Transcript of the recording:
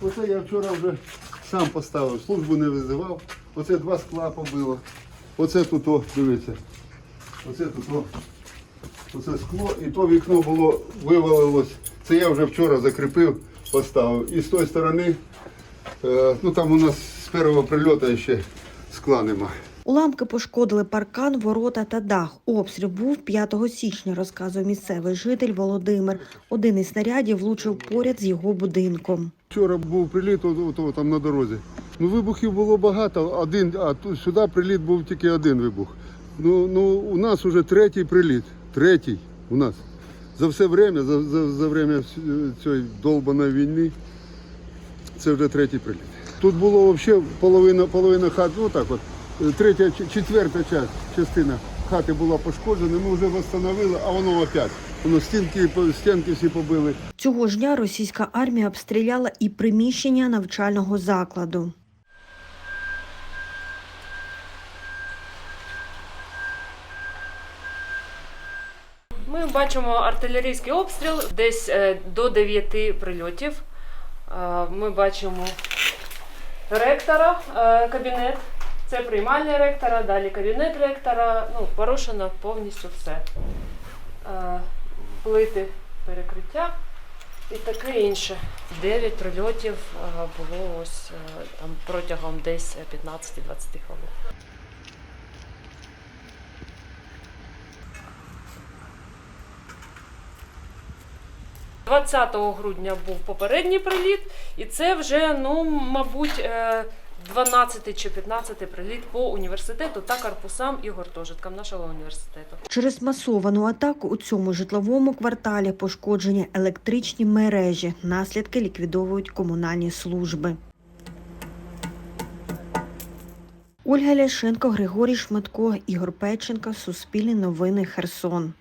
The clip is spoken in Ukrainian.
Оце я вчора вже сам поставив, службу не визивав. Оце два скла побило. Оце тут, о, дивіться. Оце тут, о. Оце скло, і то вікно було, вивалилось. Це я вже вчора закріпив, поставив. І з тої сторони, е, ну там у нас з першого прильоту ще скла немає. Уламки пошкодили паркан, ворота та дах. Обстріл був 5 січня, розказує місцевий житель Володимир. Один із снарядів влучив поряд з його будинком. Вчора був приліт от, там на дорозі. Ну вибухів було багато, один, а тут сюди приліт був тільки один вибух. Ну, ну у нас вже третій приліт. Третій у нас. За все время, за, за, за время цієї долбаної війни, це вже третій приліт. Тут було взагалі половина, половина хат, ну так от, е, третя, четверта часть, частина хати була пошкоджена, ми вже встановили, а воно опять. Воно стінки, стінки всі побили. Цього ж дня російська армія обстріляла і приміщення навчального закладу. Ми бачимо артилерійський обстріл, десь е, до 9 прильотів. Е, Ми бачимо ректора, е, кабінет. Це приймальня ректора, далі кабінет ректора. Ну, порушено повністю все. Е, Плити перекриття і таке інше. 9 прильотів е, було ось е, там протягом десь 15-20 хвилин. 20 грудня був попередній приліт, і це вже, ну, мабуть, 12 чи 15 приліт по університету та корпусам і гуртожиткам нашого університету. Через масовану атаку у цьому житловому кварталі пошкоджені електричні мережі. Наслідки ліквідовують комунальні служби. Ольга Ляшенко, Григорій Шматко, Ігор Печенко, Суспільні новини, Херсон.